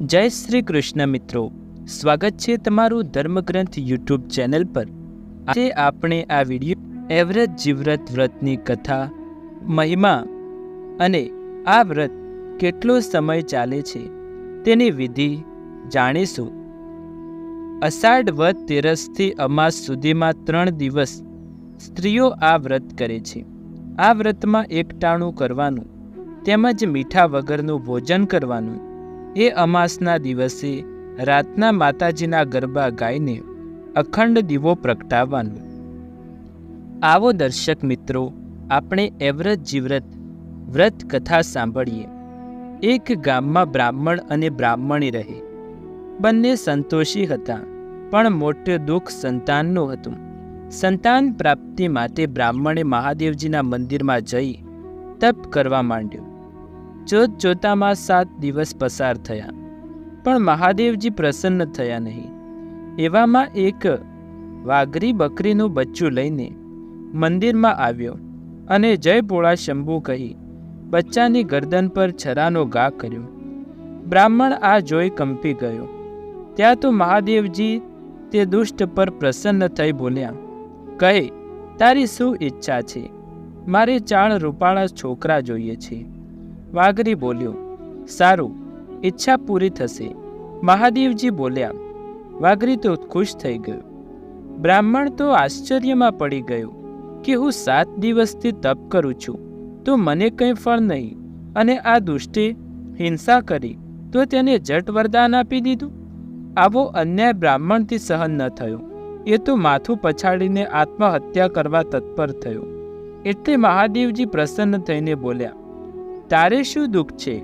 જય શ્રી કૃષ્ણ મિત્રો. સ્વાગત છે તમારું ધર્મગ્રંથ યુટ્યુબ ચેનલ પર. આજે આપણે આ વીડિયો એવરેજ જીવ્રત વ્રતની કથા, મહિમા અને આ વ્રત કેટલો સમય ચાલે છે તેની વિધિ જાણીશું. અષાઢ વદ તેરસથી અમાસ સુધીમાં ત્રણ દિવસ સ્ત્રીઓ આ વ્રત કરે છે. આ વ્રતમાં એકટાણું કરવાનું, તેમજ મીઠા વગરનું ભોજન કરવાનું એ અમાસના દિવસે રાતના માતાજીના ગરબા ગાઈને અખંડ દીવો પ્રગટાવવાનો. આવો દર્શક મિત્રો, આપણે એવ્રત જીવ્રત વ્રત કથા સાંભળીએ. એક ગામમાં બ્રાહ્મણ અને બ્રાહ્મણી રહે. બંને સંતોષી હતા, પણ મોટું દુઃખ સંતાનનું હતું. સંતાન પ્રાપ્તિ માટે બ્રાહ્મણે મહાદેવજીના મંદિરમાં જઈ તપ કરવા માંડ્યો. જોત જોતામાં સાત દિવસ પસાર થયા. પણ મહાદેવજી પ્રસન્ન થયા નહીં. એવામાં એક વાઘરી બકરીનું બચ્ચું લઈને મંદિરમાં આવ્યો અને જય ભોળા શંભુ કહી બચ્ચાની ગરદન પર છરાનો ઘા કર્યો. બ્રાહ્મણ આ જોઈ કંપી ગયો. ત્યાં તો મહાદેવજી તે દુષ્ટ પર પ્રસન્ન થઈ બોલ્યા, કહે, તારી શું ઈચ્છા છે? મારે ચાર રૂપાળા છોકરા જોઈએ છે. વાઘરી બોલ્યો, સારું, ઈચ્છા પૂરી થશે. મહાદેવજી બોલ્યા, વાઘરી તો ખુશ થઈ ગયો. બ્રાહ્મણ તો આશ્ચર્યમાં પડી ગયો કે હું સાત દિવસથી તપ કરું છું, તો મને કંઈ ફળ નહીં. અને આ દુષ્ટે હિંસા કરી, તો તેને જટ વરદાન આપી દીધું? આવો અન્યાય બ્રાહ્મણથી સહન ન થયો. એ તો માથું પછાડીને આત્મહત્યા કરવા તત્પર થયો. એટલે મહાદેવજી પ્રસન્ન થઈને બોલ્યા તારે શું દુઃખ છે?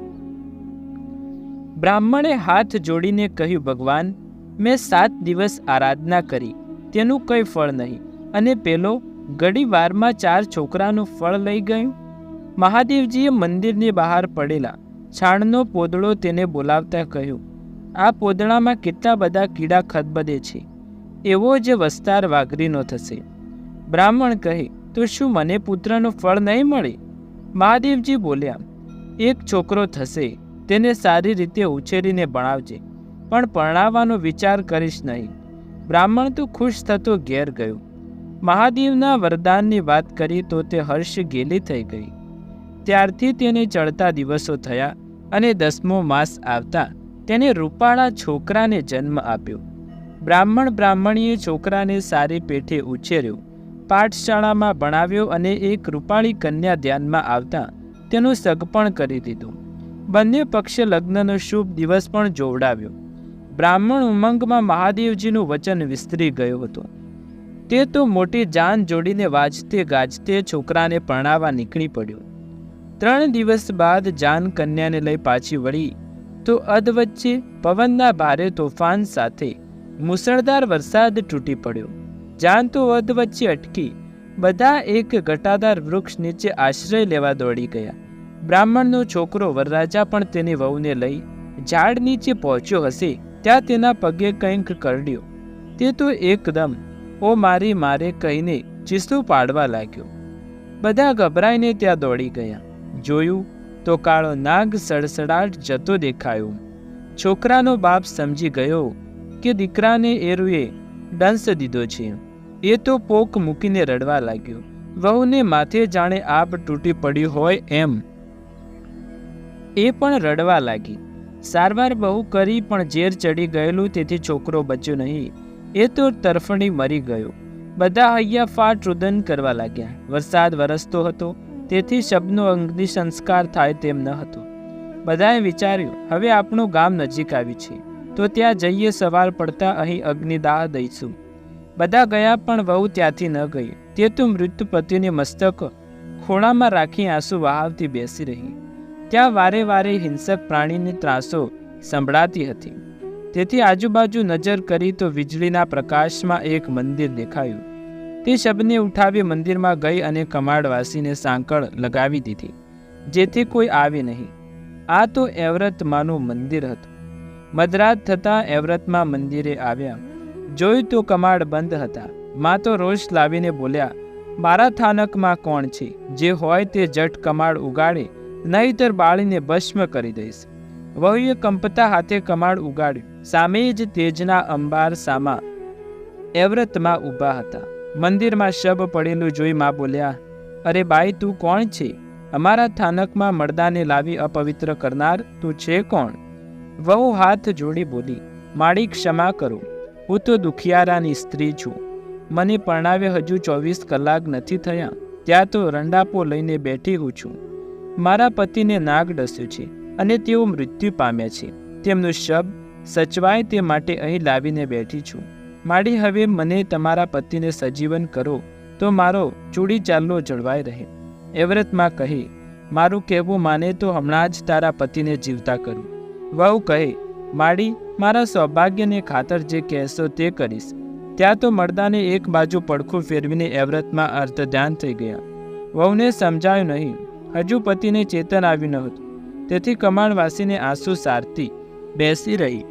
બ્રાહ્મણે હાથ જોડીને કહ્યું, ભગવાન, મેં સાત દિવસ આરાધના કરી, તેનું કંઈ ફળ નહીં. અને પેલો ઘડીવારમાં ચાર છોકરાનું ફળ લઈ ગયું? મહાદેવજીએ મંદિરની બહાર પડેલા છાણનો પોદળો તેને બોલાવતા કહ્યું, આ પોદળામાં કેટલા બધા કીડા ખદબદે છે. એવો જ વસ્તાર વાઘરીનો થશે. બ્રાહ્મણ કહે, તો શું મને પુત્રનું ફળ નહીં મળે? મહાદેવજી બોલ્યા એક છોકરો થશે, તેને સારી રીતે ઉછેરીને ભણાવજે. પણ પરણાવવાનો વિચાર કરીશ નહીં. બ્રાહ્મણ તો ખુશ થતો ઘેર ગયો. મહાદેવના વરદાનની વાત કરી તો તે હર્ષ ગેલી થઈ ગઈ. ત્યારથી તેને ચડતા દિવસો થયા અને દસમો માસ આવતા તેને રૂપાળા છોકરાને જન્મ આપ્યો. બ્રાહ્મણ બ્રાહ્મણીએ છોકરાને સારી પેઠે ઉછેર્યો, પાઠશાળામાં ભણાવ્યો અને એક રૂપાળી કન્યા ધ્યાનમાં આવતા તેનું સગપણ કરી દીધું. બંને પક્ષે લગ્નનો શુભ દિવસ પણ જોવડાવ્યો. બ્રાહ્મણ ઉમંગમાં મહાદેવજીનું વચન વિસ્તરી ગયો હતો. તે તો મોટી જાન જોડીને વાજતે ગાજતે છોકરાને પરણાવવા નીકળી પડ્યો. ત્રણ દિવસ બાદ જાન કન્યાને લઈ પાછી વળી, તો અધવચ્ચે પવનના ભારે તોફાન સાથે મુસળધાર વરસાદ તૂટી પડ્યો. જાન તો અધવચ્ચે અટકી, બધા એક ઘટાદાર વૃક્ષ નીચે આશ્રય લેવા દોડી ગયા. બ્રાહ્મણનો છોકરો વરરાજા પણ તેની વહુને લઈ ઝાડ નીચે પહોંચ્યો હશે, ત્યાં તેના પગે કંઈક કરડ્યો. તે તો એકદમ, ઓ મારી, મારે, કહીને ચીસું પાડવા લાગ્યો. બધા ગભરાઈને ત્યાં દોડી ગયા. જોયું તો કાળો નાગ સડસડાટ જતો દેખાયો. છોકરાનો બાપ સમજી ગયો કે દીકરાને એરુએ ડંસ દીધો છે. એ તો પોક મૂકીને રડવા લાગ્યો. વહુને માથે જાણે આપ તૂટી પડ્યું હોય એમ. એ પણ રડવા લાગી. સારવાર બહુ કરી પણ ઝેર ચડી ગયેલું તેથી છોકરો બચ્યો નહીં. એ તો તરફણી મરી ગયો. બધા હૈયા ફાટ રુદન કરવા લાગ્યા. વરસાદ વરસતો હતો, તેથી શબનો અગ્નિ સંસ્કાર થાય તેમ ન હતો. બધાએ વિચાર્યું, હવે આપણું ગામ નજીક આવ્યું છે. તો ત્યાં જઈએ સવાર પડતા અહીં અગ્નિદાહ દઈશું. બધા ગયા પણ વહુ ત્યાંથી ન ગઈ. તે તો મૃત્યુ પતિને મસ્તક ખોળામાં રાખી આંસુ વહાવતી બેસી રહી. ત્યાં વારે વારે હિંસક પ્રાણીની ત્રાસો સંભળાતી હતી. તેથી આજુબાજુ નજર કરી તો વીજળીના પ્રકાશમાં એક મંદિર દેખાયું. તે શબને ઉઠાવી મંદિરમાં ગઈ અને કમાડવાસીને સાંકળ લગાવી દીધી, જેથી કોઈ આવે નહીં. આ તો એવ્રતમાંનું મંદિર હતું. મધરાત થતાં એવરતમાં મંદિરે આવ્યા. જોયું તો કમાડ બંધ હતા. માં તો રોષ લાવીને બોલ્યા, મારા થાનકમાં કોણ છે? જે હોય તે જટ કમાડ ઉગાડે. નહીતર બાળીને ભસ્મ કરી દઈશ. વહુએ કંપતા હાથે કમાડ ઉગાડ્યું. સામે જ તેજના અંબાર સામા એવ્રતમાં ઊભા હતા. મંદિરમાં શબ પડેલું જોઈ માં બોલ્યા, અરે બાઈ, તું કોણ છે? અમારા થાનકમાં મરદાને લાવી અપવિત્ર કરનાર તું છે કોણ? વહુ હાથ જોડી બોલી માડી ક્ષમા કરો. હું તો દુખિયારાની સ્ત્રી છું. મને પરણાવે હજુ ચોવીસ કલાક નથી થયા. ત્યાં તો રંડાપો લઈને બેઠી હું છું. મારા પતિને નાગ ડસ્યું છે અને તેઓ મૃત્યુ પામ્યા છે. તેમનો શબ સચવાય તે માટે અહીં લાવીને બેઠી છું. માડી હવે મને તમારા પતિને સજીવન કરો, તો મારો ચૂડી ચાલ્લો જળવાઈ રહે. એવ્રતમાં કહે, મારું કહેવું માને તો હમણાં જ તારા પતિને જીવતા કરું. વહુ કહે, માડી, મારા સૌભાગ્યને ખાતર જે કહેશો તે કરીશ. ત્યાં તો મર્દાને એક બાજુ પડખું ફેરવીને એવ્રતમાં અર્ધધ્યાન થઈ ગયા. વહુને સમજાયું નહીં. હજુ પતિને ચેતન આવ્યું ન હતું. તેથી કમાણવાસીને આંસુ સારતી બેસી રહી.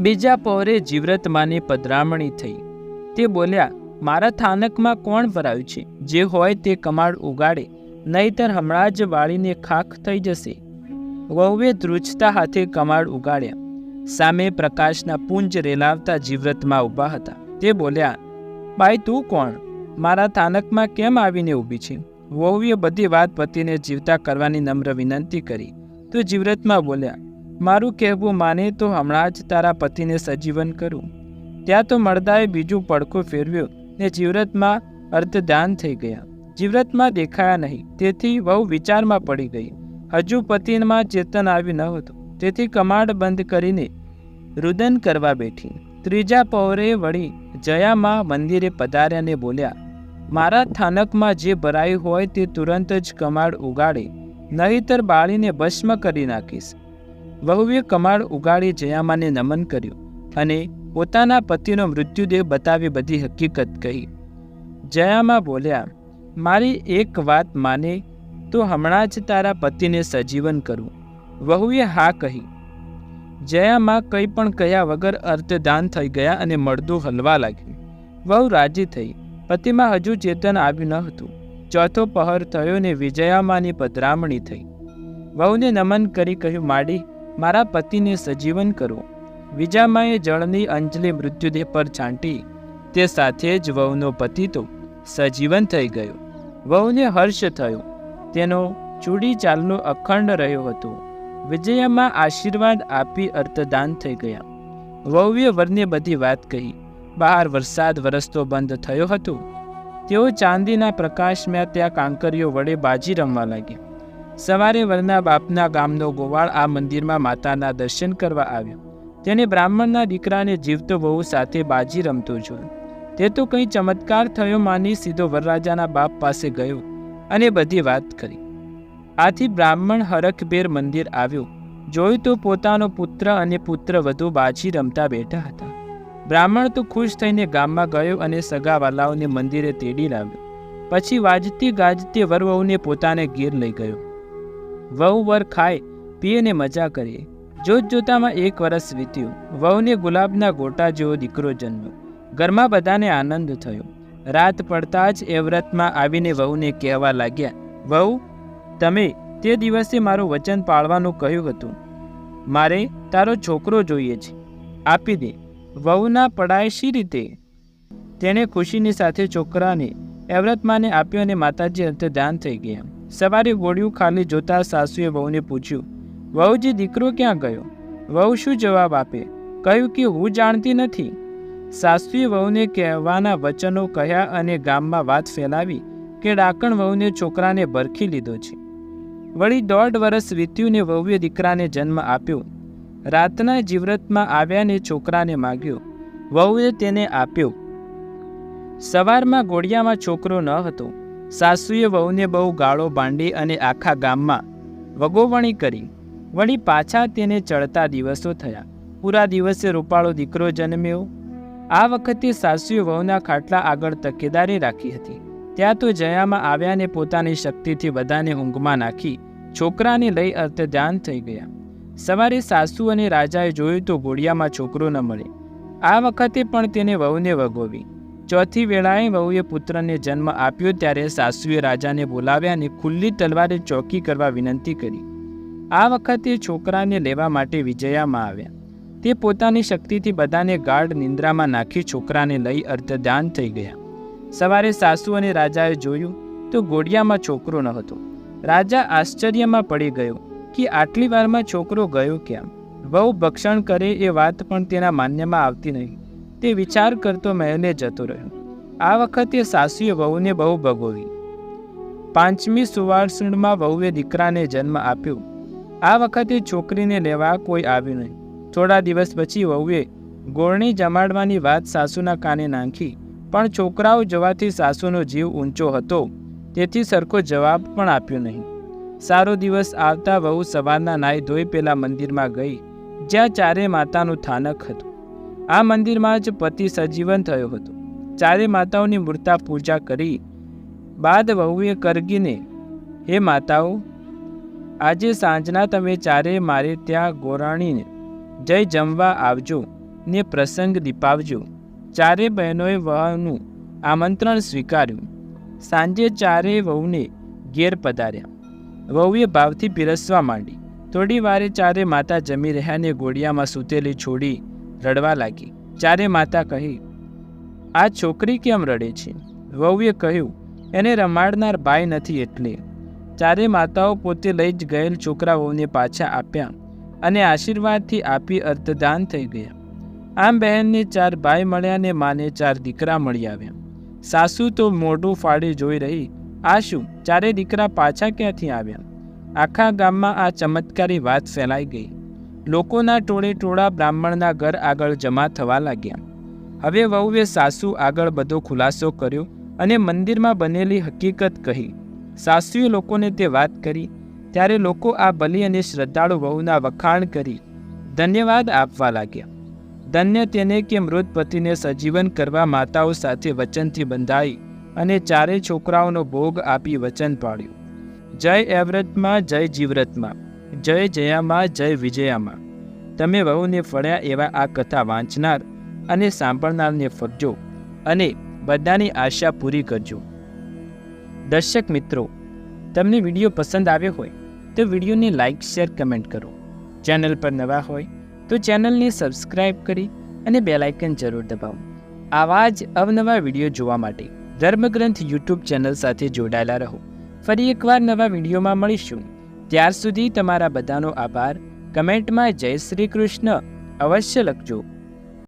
બીજા પહોરે જીવ્રતમાની પધરામણી થઈ. તે બોલ્યા, મારા થાનકમાં કોણ ભરાયું છે? જે હોય તે કમાડ ઉગાડે, નહીતર હમણાં જ વાળીને ખાખ થઈ જશે. વહુએ ધ્રુજતા હાથે કમાડ ઉગાડ્યા. સામે પ્રકાશના પુંજ રેલાવતા જીવ્રતમાં ઊભા હતા. તે બોલ્યા, ભાઈ, તું કોણ? મારા થાનકમાં કેમ આવીને ઊભી છે? વહુએ બધી વાત પતિને જીવતા કરવાની નમ્ર વિનંતી કરી. તો જીવ્રતમાં બોલ્યા, મારું કહેવું માને તો હમણાં જ તારા પતિને સજીવન કરું. ત્યાં તો મર્દાએ બીજું પડખું ફેરવ્યું ને જીવ્રતમાં અર્ધદાન થઈ ગયા. જીવ્રતમાં દેખાયા નહીં, તેથી વહુ વિચારમાં પડી ગઈ. હજુ પતિમાં ચેતન આવ્યું ન હતું. તેથી કમાડ બંધ કરીને રુદન કરવા બેઠી. ત્રીજા પહોરે વળી જયામાં મંદિરે પધાર્યાને બોલ્યા મારા થાનકમાં જે ભરાયું હોય તે તુરંત જ કમાડ ઉગાડે, નહીતર બાળીને ભસ્મ કરી નાખીશ. વહુએ કમાડ ઉગાડી જયામાને નમન કર્યું અને પોતાના પતિનો મૃત્યુદેહ બતાવી બધી હકીકત કહી. જયામાં બોલ્યા, મારી એક વાત માને, તો હમણાં જ તારા પતિને સજીવન કરું. વહુએ હા કહી. જયામાં કંઈ પણ કહ્યા વગર અર્ધદાન થઈ ગયા અને મળદું હલવા લાગ્યું. વહુ રાજી થઈ. પતિમાં હજુ ચેતન આવ્યું ન હતું. ચોથો પહર થયો ને વિજયામાની પધરામણી થઈ. વહુને નમન કરી કહ્યું, માડી, મારા પતિને સજીવન કરો. વિજામાએ જળની અંજલિ મૃત્યુદેહ પર છાંટી. તે સાથે જ વહુનો પતિ તો સજીવન થઈ ગયો. વહુને હર્ષ થયો. તેનો ચૂડી ચાલનો અખંડ રહ્યો હતો. વિજયામાં આશીર્વાદ આપી અર્થદાન થઈ ગયા. વહુએ વરને બધી વાત કહી. બહાર વરસાદ વરસતો બંધ થયો હતો. તેઓ ચાંદીના પ્રકાશમાં ત્યાં કાંકરીઓ વડે બાજી રમવા લાગ્યા. સવારે વરના બાપના ગામનો ગોવાળ આ મંદિરમાં માતાના દર્શન કરવા આવ્યો. તેને બ્રાહ્મણના દીકરાને જીવતો વહુ સાથે બાજી રમતો જોયો. તે તો કંઈ ચમત્કાર થયો માની સીધો વરરાજાના બાપ પાસે ગયો અને બધી વાત કરી. આથી બ્રાહ્મણ હરખભેર મંદિર આવ્યો. જોયું તો પોતાનો પુત્ર અને પુત્ર વધુ બાજી રમતા બેઠા હતા. બ્રાહ્મણ તો ખુશ થઈને ગામમાં ગયો અને સગાવાલાઓને મંદિરે તેડી લાવ્યો. પછી વાજતી ગાજતી વરવહુને પોતાને ગીર લઈ ગયો. વહુ વર ખાય, પીએ ને મજા કરીએ. જોત જોતામાં એક વરસ વીત્યું. વહુને ગુલાબના ગોટા જેવો દીકરો જન્મ્યો. ઘરમાં બધાને આનંદ થયો. રાત પડતા જ એ વ્રતમાં આવીને વહુને કહેવા લાગ્યા, વહુ, તમે તે દિવસે મારું વચન પાળવાનું કહ્યું હતું. મારે તારો છોકરો જોઈએ છે. આપી દે. વહુના પડાય શી રીતે? તેણે ખુશીની સાથે છોકરાને એવરતમાને આપ્યો અને માતાજી અંતે ધ્યાન થઈ ગયા. સવારે ગોળિયું ખાલી જોતા સાસુએ વહુને પૂછ્યું, વહુજી, દીકરો ક્યાં ગયો? વહુ શું જવાબ આપે? કહ્યું કે હું જાણતી નથી. સાસુએ વહુને કહેવાના વચનો કહ્યા અને ગામમાં વાત ફેલાવી કે ડાકણ વહુને છોકરાને ભરખી લીધો છે. વળી દોઢ વર્ષ વીત્યું ને વહુએ દીકરાને જન્મ આપ્યો. રાતના જીવ્રતમાં આવ્યા ને છોકરાને માગ્યો. વહુએ તેને આપ્યો. સવારમાં ગોળિયામાં છોકરો ન હતો. સાસુએ વહુને બહુ ગાળો બાંડી અને આખા ગામમાં વગોવણી કરી. વળી પાછા તેને ચડતા દિવસો થયા. પૂરા દિવસે રૂપાળો દીકરો જન્મ્યો. આ વખતે સાસુએ વહુના ખાટલા આગળ તકેદારી રાખી હતી. ત્યાં તો જયામાં આવ્યા ને પોતાની શક્તિથી બધાને ઊંઘમાં નાખી છોકરાને લઈ અર્થ ધ્યાન થઈ ગયા. સવારે સાસુ અને રાજાએ જોયું તો ઘોડિયામાં છોકરો ન મળે. આ વખતે પણ તેને વહુને વગોવી. ચોથી વેળાએ વહુએ પુત્રને જન્મ આપ્યો ત્યારે સાસુએ રાજાને બોલાવ્યા અને ખુલ્લી તલવારે ચોકી કરવા વિનંતી કરી. આ વખતે છોકરાને લેવા માટે વિજયામાં આવ્યા. તે પોતાની શક્તિથી બધાને ગાઢ નિંદ્રામાં નાખી છોકરાને લઈ અર્ધદાન થઈ ગયા. સવારે સાસુ અને રાજાએ જોયું તો ગોડિયામાં છોકરો ન હતો. રાજા આશ્ચર્યમાં પડી ગયો. કે આટલી વારમાં છોકરો ગયો કેમ? વહુ ભક્ષણ કરે એ વાત પણ તેના માન્યમાં આવતી નહીં. તે વિચાર કરતો મહેલે જતો રહ્યો. આ વખતે સાસુએ વહુને બહુ ભગોવી. પાંચમી સુવાસણમાં વહુએ દીકરાને જન્મ આપ્યો. આ વખતે છોકરીને લેવા કોઈ આવ્યું નહીં. થોડા દિવસ પછી વહુએ ગોળણી જમાડવાની વાત સાસુના કાને નાખી, પણ છોકરાઓ જવાથી સાસુનો જીવ ઊંચો હતો, તેથી સરખો જવાબ પણ આપ્યો નહીં. સારો દિવસ આવતા વહુ સવારના નાઈ ધોઈ પેલા મંદિરમાં ગઈ, જ્યાં ચારે માતાનું થાનક હતું. આ મંદિરમાં જ પતિ સજીવન થયો હતો. ચારે માતાઓની મૂર્તા પૂજા કરી, બાદ વહુએ કરગીને, હે માતાઓ, આજે સાંજના તમે ચારે મારે ત્યાં ગોરાણીને જય જમવા આવજો ને પ્રસંગ દીપાવજો. ચારે બહેનોએ વહુનું આમંત્રણ સ્વીકાર્યું. સાંજે ચારે વહુને ઘેર પધાર્યા. વહુએ ભાવથી પીરસવા માંડી. થોડી વારે ચારે માતા જમી રહ્યાને ગોળિયામાં સૂતેલી છોડી રડવા લાગી. ચારે માતા કહી, આ છોકરી કેમ રડે છે? વહુએ કહ્યું, એને રમાડનાર ભાઈ નથી એટલે. ચારે માતાઓ પોતે લઈ જ ગયેલ છોકરાઓને પાછા આપ્યા અને આશીર્વાદથી આપી અર્ધદાન થઈ ગયા. આમ બહેનને ચાર ભાઈ મળ્યા ને માને ચાર દીકરા મળી આવ્યા. સાસુ તો મોઢું ફાડી જોઈ રહી આ શું? ચારે દીકરા પાછા ક્યાંથી આવ્યા? આખા ગામમાં આ ચમત્કારી વાત ફેલાઈ ગઈ. લોકોના ટોળે ટોળા બ્રાહ્મણના ઘર આગળ જમા થવા લાગ્યા. હવે વહુએ સાસુ આગળ બધો ખુલાસો કર્યો અને મંદિરમાં બનેલી હકીકત કહી. સાસુએ લોકોને તે વાત કરી. ત્યારે લોકો આ બલિ અને શ્રદ્ધાળુ વહુના વખાણ કરી. ધન્યવાદ આપવા લાગ્યા. ધન્ય તેને કે મૃત પતિને સજીવન કરવા માતાઓ સાથે વચનથી બંધાઈ અને ચારે છોકરાઓનો ભોગ આપી વચન પાડ્યું જય એવ્રતમાં, જય જીવ્રતમાં, જય જયામાં, જય વિજયામાં. તમે વહુને ફળ્યા એવા આ કથા વાંચનાર અને સાંભળનારને ફરજો અને બધાની આશા પૂરી કરજો. દર્શક મિત્રો, તમને વીડિયો પસંદ આવ્યો હોય તો વિડીયોને લાઇક શેર, કમેન્ટ કરો. ચેનલ પર નવા હોય તો ચેનલને સબસ્ક્રાઈબ કરી અને બેલાઇકન જરૂર દબાવો. આવા જ અવનવા વીડિયો જોવા માટે ધર્મગ્રંથ યુટ્યુબ ચેનલ સાથે જોડાયેલા રહો. ફરી એકવાર નવા વિડીયોમાં મળીશું. ત્યાર સુધી તમારા બધાનો આભાર. કમેન્ટમાં જય શ્રી કૃષ્ણ. અવશ્ય લખજો.